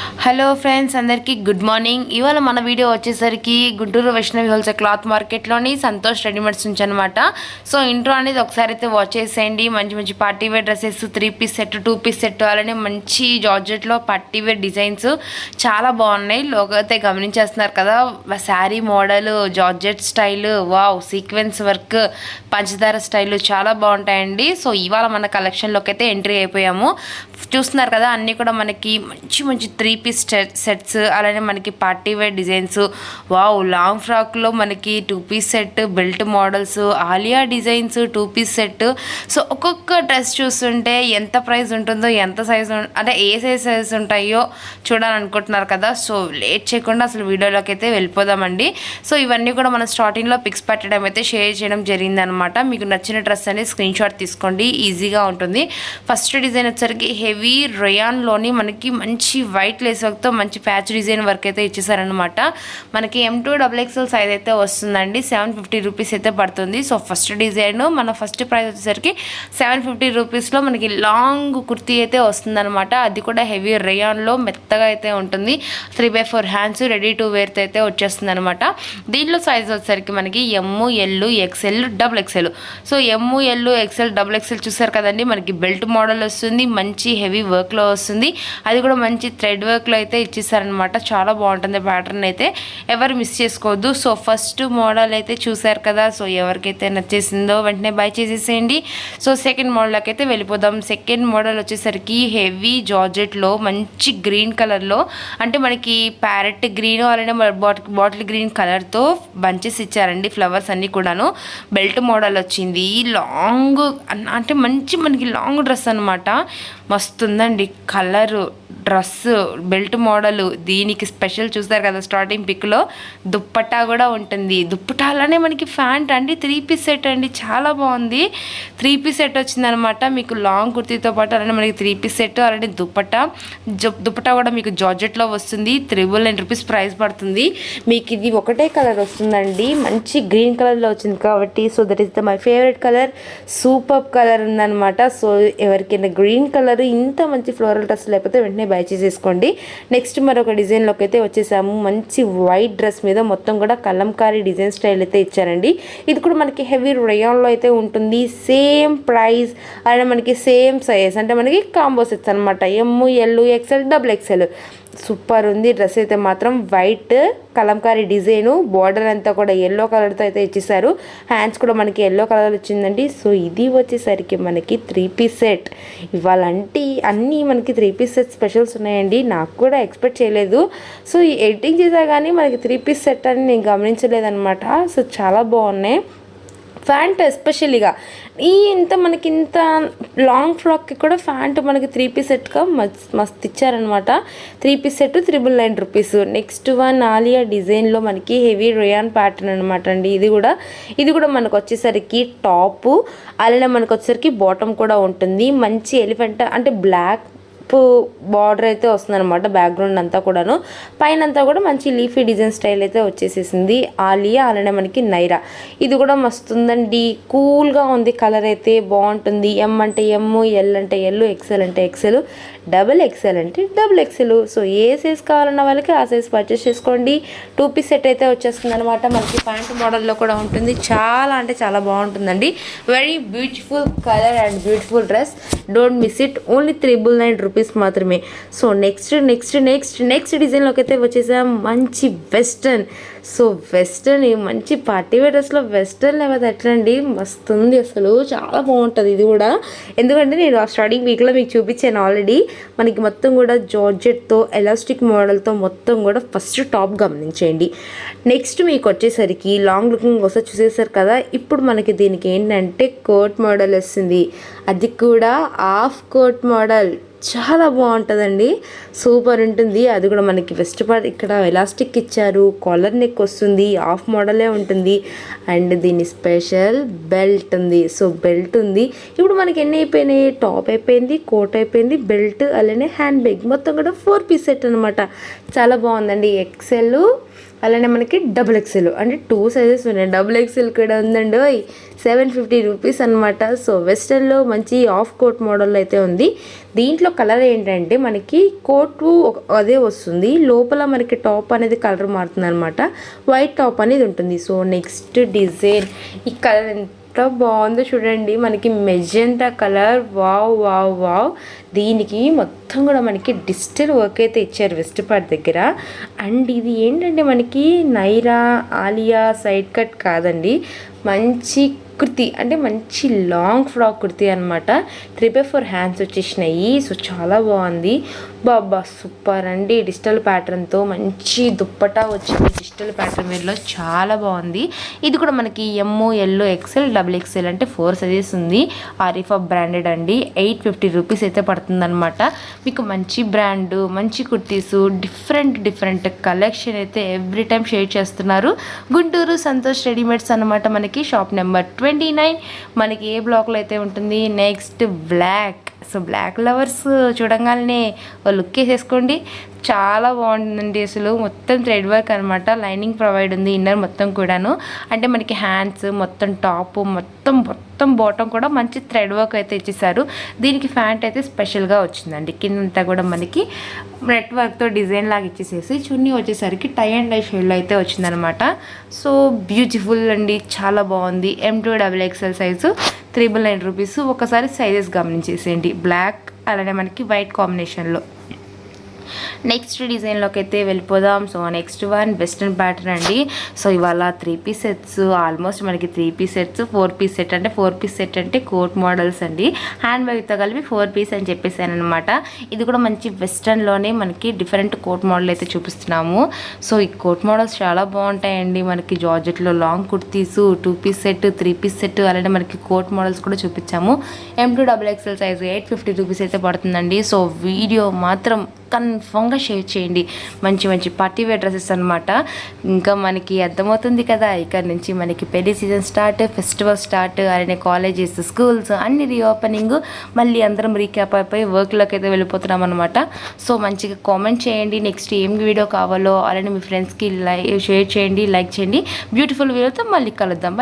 Hello friends అందరికీ good morning ఇవాళ మన వీడియో వచ్చేసరికి గుంటూరు వైష్ణవి హోల్సేల్ క్లాత్ మార్కెట్లోని సంతోష్ రెడీమేడ్స్ నుంచి అనమాట సో ఇంట్రో అనేది ఒకసారి అయితే వాచ్ చేసేయండి. మంచి మంచి party wear dresses three piece set two piece set అలానే మంచి జార్జెట్లో పార్టీ వేర్ డిజైన్స్ చాలా బాగున్నాయి. లోగో అయితే గమనించేస్తున్నారు కదా. Sari model georgette style wow sequence work పంచదార స్టైల్ చాలా బాగుంటాయండి. సో ఇవాళ మన కలెక్షన్లోకి అయితే ఎంట్రీ అయిపోయాము. చూస్తున్నారు కదా అన్నీ కూడా మనకి మంచి మంచి త్రీ పీస్ సెట్స్ అలానే మనకి party wear designs. Wow long ఫ్రాక్లో మనకి two piece set belt models Alia designs two piece set so ఒక్కొక్క డ్రెస్ చూస్తుంటే ఎంత ప్రైస్ ఉంటుందో ఎంత సైజ్ అంటే ఏ సైజ్ సైజ్ ఉంటాయో చూడాలనుకుంటున్నారు కదా. సో లేట్ చేయకుండా అసలు వీడియోలోకి అయితే వెళ్ళిపోదామండి. సో ఇవన్నీ కూడా మనం స్టార్టింగ్లో పిక్స్ పెట్టడం అయితే షేర్ చేయడం జరిగిందనమాట. మీకు నచ్చిన డ్రెస్ అనేది స్క్రీన్ షాట్ తీసుకోండి ఈజీగా ఉంటుంది. ఫస్ట్ డిజైన్ వచ్చరికి హెవీ రయాన్లోని మనకి మంచి వైట్ లేస్ వర్క్తో మంచి ప్యాచ్ డిజైన్ వర్క్ అయితే ఇచ్చేసారనమాట మనకి M two double XL size అయితే వస్తుందండి. సెవెన్ ఫిఫ్టీ రూపీస్ అయితే పడుతుంది. సో ఫస్ట్ డిజైన్ మన ఫస్ట్ ప్రైస్ వచ్చేసరికి సెవెన్ ఫిఫ్టీ రూపీస్లో మనకి లాంగ్ కుర్తీ అయితే వస్తుందనమాట అది కూడా హెవీ రేయాన్లో మెత్తగా అయితే ఉంటుంది. Three by four hands ready to వేర్తో అయితే వచ్చేస్తుంది అనమాట దీంట్లో సైజ్ వచ్చేసరికి మనకి M L XL double XL so M L XL double XL చూసారు కదండి. మనకి బెల్ట్ మోడల్ వస్తుంది. మంచి హెవీ వర్క్లో వస్తుంది. అది కూడా మంచి థ్రెడ్ వర్క్లో అయితే ఇచ్చేసారనమాట చాలా బాగుంటుంది ప్యాటర్న్ అయితే. ఎవరు మిస్ చేసుకోవద్దు. సో ఫస్ట్ మోడల్ అయితే చూసారు కదా. సో ఎవరికైతే నచ్చేసిందో వెంటనే బై చేసేసేయండి. సో సెకండ్ మోడల్కి అయితే వెళ్ళిపోదాం. సెకండ్ మోడల్ వచ్చేసరికి హెవీ జార్జెట్లో మంచి గ్రీన్ కలర్లో అంటే మనకి ప్యారెట్ గ్రీన్ అలానే బాటిల్ బాటిల్ గ్రీన్ కలర్తో బంచెస్ ఇచ్చారండి ఫ్లవర్స్ అన్నీ కూడాను. బెల్ట్ మోడల్ వచ్చింది. లాంగ్ అంటే మంచి మనకి లాంగ్ డ్రెస్ అనమాట మస్తుందండి. కలరు డ్రెస్ బెల్ట్ మోడల్ దీనికి స్పెషల్ చూస్తారు కదా స్టార్టింగ్ పిక్లో దుప్పట్టా కూడా ఉంటుంది. దుప్పటాలోనే మనకి ఫ్యాంట్ అండి త్రీ పీస్ సెట్ అండి చాలా బాగుంది. త్రీ పీస్ సెట్ వచ్చిందనమాట మీకు లాంగ్ కుర్తీతో పాటు అలానే మనకి త్రీ పీస్ సెట్ అలానే దుప్పట్టా. దుప్పట్టా కూడా మీకు జార్జెట్లో వస్తుంది త్రిబుల్ నైన్ రూపీస్ ప్రైస్ పడుతుంది. మీకు ఇది ఒకటే కలర్ వస్తుందండి మంచి గ్రీన్ కలర్లో వచ్చింది కాబట్టి so that is the my favourite colour super colour ఉందనమాట. సో ఎవరికైనా గ్రీన్ కలర్ ఇంత మంచి ఫ్లోరల్ డ్రెస్ లేకపోతే వెంటనే బై చేసేసుకోండి. నెక్స్ట్ మరొక డిజైన్లోకి అయితే వచ్చేసాము. మంచి వైట్ డ్రెస్ మీద మొత్తం కూడా కలంకారీ డిజైన్ స్టైల్ అయితే ఇచ్చారండి. ఇది కూడా మనకి హెవీ రయాన్లో అయితే ఉంటుంది. సేమ్ ప్రైస్ అండ్ మనకి సేమ్ సైజ్ అంటే మనకి కాంబో సెట్స్ అనమాట M L XL double XL super ఉంది. డ్రెస్ అయితే మాత్రం వైట్ కలంకారీ డిజైను బార్డర్ అంతా కూడా ఎల్లో కలర్తో అయితే ఇచ్చేసారు. హ్యాండ్స్ కూడా మనకి ఎల్లో కలర్ వచ్చిందండి. సో ఇది వచ్చేసరికి మనకి త్రీ పీస్ సెట్ ఇవాళంటి అన్నీ మనకి త్రీ పీస్ సెట్ స్పెషల్స్ ఉన్నాయండి. నాకు కూడా ఎక్స్పెక్ట్ చేయలేదు. సో ఈ ఎడిటింగ్ చేసా కానీ మనకి త్రీ పీస్ సెట్ అని నేను గమనించలేదన్నమాట. సో చాలా బాగున్నాయి. ఫ్యాంట్ ఎస్పెషల్లీగా. ఈ ఇంత మనకి ఇంత లాంగ్ ఫ్రాక్కి కూడా ఫ్యాంట్ మనకి త్రీ పీస్ సెట్గా మస్త్ మస్తు ఇచ్చారనమాట three piece set triple nine rupees. Next one Alia డిజైన్లో మనకి హెవీ రొయాన్ ప్యాటర్న్ అనమాట అండి. ఇది కూడా ఇది కూడా మనకు వచ్చేసరికి టాపు. అలానే మనకు వచ్చేసరికి బాటమ్ కూడా ఉంటుంది. మంచి ఎలిఫెంట్ అంటే బ్లాక్ బార్డర్ అయితే వస్తుందన్నమాట బ్యాక్గ్రౌండ్ అంతా కూడాను. పైన అంతా కూడా మంచి లీఫీ డిజైన్ స్టైల్ అయితే వచ్చేసేసింది. ఆలియా అలానే మనకి నైరా. ఇది కూడా మస్తుందండి. కూల్గా ఉంది కలర్ అయితే బాగుంటుంది. ఎం అంటే ఎమ్ ఎల్ అంటే ఎల్ ఎక్సెల్ అంటే ఎక్సెల్ డబుల్ ఎక్సెల్ అంటే డబుల్ ఎక్సెల్ సో ఏ సైజ్ కావాలన్న వాళ్ళకి ఆ సైజ్ పర్చేస్ చేసుకోండి. టూ పీస్ సెట్ అయితే వచ్చేస్తుంది అనమాట మనకి ప్యాంట్ మోడల్లో కూడా ఉంటుంది. చాలా అంటే చాలా బాగుంటుందండి. Very beautiful colour and beautiful dress don't miss it only triple nine rupees మాత్రమే. So next next next next డిజైన్లోకి అయితే వచ్చేసాం. మంచి వెస్టర్న్ సో వెస్టర్న్ మంచి పార్టీ వేర్ డ్రెస్లో వెస్టర్న్ లేకపోతే ఎట్లా అండి మస్తు ఉంది అసలు. చాలా బాగుంటుంది ఇది కూడా. ఎందుకంటే నేను ఆ స్టార్టింగ్ వీక్లో మీకు చూపించాను ఆల్రెడీ మనకి మొత్తం కూడా జార్జెట్తో ఎలాస్టిక్ మోడల్తో మొత్తం కూడా ఫస్ట్ టాప్ గమనించేయండి. నెక్స్ట్ మీకు వచ్చేసరికి లాంగ్ లుకింగ్ వస్తే చూసేసారు కదా. ఇప్పుడు మనకి దీనికి ఏంటంటే కోట్ మోడల్ వస్తుంది. అది కూడా హాఫ్ కోట్ మోడల్. చాలా బాగుంటుందండి. సూపర్ ఉంటుంది. అది కూడా మనకి వెస్ట్ పార్ట్ ఇక్కడ ఎలాస్టిక్ ఇచ్చారు. కాలర్ని నెక్ వస్తుంది హాఫ్ మోడలే ఉంటుంది. అండ్ దీని స్పెషల్ బెల్ట్ ఉంది. సో బెల్ట్ ఉంది. ఇప్పుడు మనకి ఎన్ని అయిపోయినాయి? టాప్ అయిపోయింది కోట్ అయిపోయింది బెల్ట్ అలానే హ్యాండ్ బ్యాగ్. మొత్తం కూడా ఫోర్ పీస్ సెట్ అనమాట చాలా బాగుందండి. ఎక్సెల్ అలానే మనకి డబుల్ ఎక్సెల్ అంటే టూ సైజెస్ ఉన్నాయి. డబుల్ ఎక్సెల్ కూడా ఉందండి సెవెన్ ఫిఫ్టీ రూపీస్ అనమాట సో వెస్టర్న్లో మంచి ఆఫ్ కోట్ మోడల్ అయితే ఉంది. దీంట్లో కలర్ ఏంటంటే మనకి కోట్ అదే వస్తుంది. లోపల మనకి టాప్ అనేది కలర్ మారుతుంది అనమాట వైట్ టాప్ అనేది ఉంటుంది. సో నెక్స్ట్ డిజైన్ ఈ కలర్ ఎంత ఎంత బాగుందో చూడండి. మనకి magenta colour. Wow wow wow. దీనికి మొత్తం కూడా మనకి డిజిటల్ వర్క్ అయితే ఇచ్చారు వెస్ట్ పార్ట్ దగ్గర. అండ్ ఇది ఏంటంటే మనకి నైరా ఆలియా సైడ్ కట్ కాదండి. మంచి కుర్తీ అంటే మంచి లాంగ్ ఫ్రాక్ కుర్తీ అనమాట త్రీ బై ఫోర్ హ్యాండ్స్ వచ్చేసినాయి. సో చాలా బాగుంది. బాబా సూపర్ అండి. డిజిటల్ ప్యాటర్న్తో మంచి దుప్పటా వచ్చింది. డిజిటల్ ప్యాటర్న్ వేర్లో చాలా బాగుంది. ఇది కూడా మనకి ఎమ్ఓ ఎల్లో ఎక్సెల్ డబుల్ ఎక్సెల్ అంటే ఫోర్ సైజెస్ ఉంది. ఆరిఫా బ్రాండెడ్ అండి. ఎయిట్ ఫిఫ్టీ రూపీస్ అయితే పడుతుందనమాట మీకు మంచి బ్రాండ్ మంచి కుర్తీస్ డిఫరెంట్ డిఫరెంట్ కలెక్షన్ అయితే ఎవ్రీ టైం షేర్ చేస్తున్నారు. గుంటూరు సంతోష్ రెడీమేడ్స్ అన్నమాట మనకి. షాప్ నెంబర్ ట్వంటీ నైన్ మనకి ఏ బ్లాక్లో అయితే ఉంటుంది? Next black. So black lovers చూడంగానే లుక్ వేసేసుకోండి. చాలా బాగుంటుందండి అసలు. మొత్తం థ్రెడ్ వర్క్ అనమాట లైనింగ్ ప్రొవైడ్ ఉంది ఇన్నర్ మొత్తం కూడాను. అంటే మనకి హ్యాండ్స్ మొత్తం టాప్ మొత్తం మొత్తం బాటమ్ కూడా మంచి థ్రెడ్ వర్క్ అయితే ఇచ్చేసారు. దీనికి ఫ్యాంట్ అయితే స్పెషల్గా వచ్చిందండి. కిందంతా కూడా మనకి నెట్ వర్క్తో డిజైన్ లాగా ఇచ్చేసేసి చున్నీ వచ్చేసరికి టై అండ్ డై షేడ్లో అయితే వచ్చిందనమాట సో బ్యూటిఫుల్ అండి. చాలా బాగుంది. M two double XL size triple nine rupees. ఒకసారి సైజెస్ గమనించేసేయండి. బ్లాక్ అలానే మనకి వైట్ కాంబినేషన్లో నెక్స్ట్ డిజైన్లోకి అయితే వెళ్ళిపోదాం. So next one western pattern అండి. సో ఇవాళ త్రీ పీస్ సెట్స్ ఆల్మోస్ట్ మనకి three piece sets four piece set అంటే ఫోర్ పీస్ సెట్ అంటే కోట్ మోడల్స్ అండి. హ్యాండ్ బ్యాగ్తో కలిపి ఫోర్ పీస్ అని చెప్పేసాను అనమాట ఇది కూడా మంచి వెస్ట్రన్లోనే మనకి డిఫరెంట్ కోట్ మోడల్ అయితే చూపిస్తున్నాము. సో ఈ కోట్ మోడల్స్ చాలా బాగుంటాయండి. మనకి జార్జెట్లో long kurtis two piece set three piece set అలానే మనకి కోట్ మోడల్స్ కూడా చూపించాము. M two double XL size eight fifty rupees అయితే పడుతుందండి. సో వీడియో మాత్రం కన్ఫామ్గా షేర్ చేయండి. మంచి మంచి పార్టీ వేర్ డ్రెస్సెస్ అనమాట ఇంకా మనకి అర్థమవుతుంది కదా ఇక్కడ నుంచి మనకి పెళ్ళి సీజన్ స్టార్ట్ ఫెస్టివల్ స్టార్ట్ అలానే కాలేజెస్ స్కూల్స్ అన్ని రీఓపెనింగ్. మళ్ళీ అందరం రీక్యాప్ అయిపోయి వర్క్లోకి అయితే వెళ్ళిపోతున్నాం అనమాట సో మంచిగా కామెంట్ చేయండి. నెక్స్ట్ ఏం వీడియో కావాలో అలానే మీ ఫ్రెండ్స్కి లైక్ షేర్ చేయండి లైక్ చేయండి. బ్యూటిఫుల్ వీడియోతో మళ్ళీ కలుద్దాం. బాయ్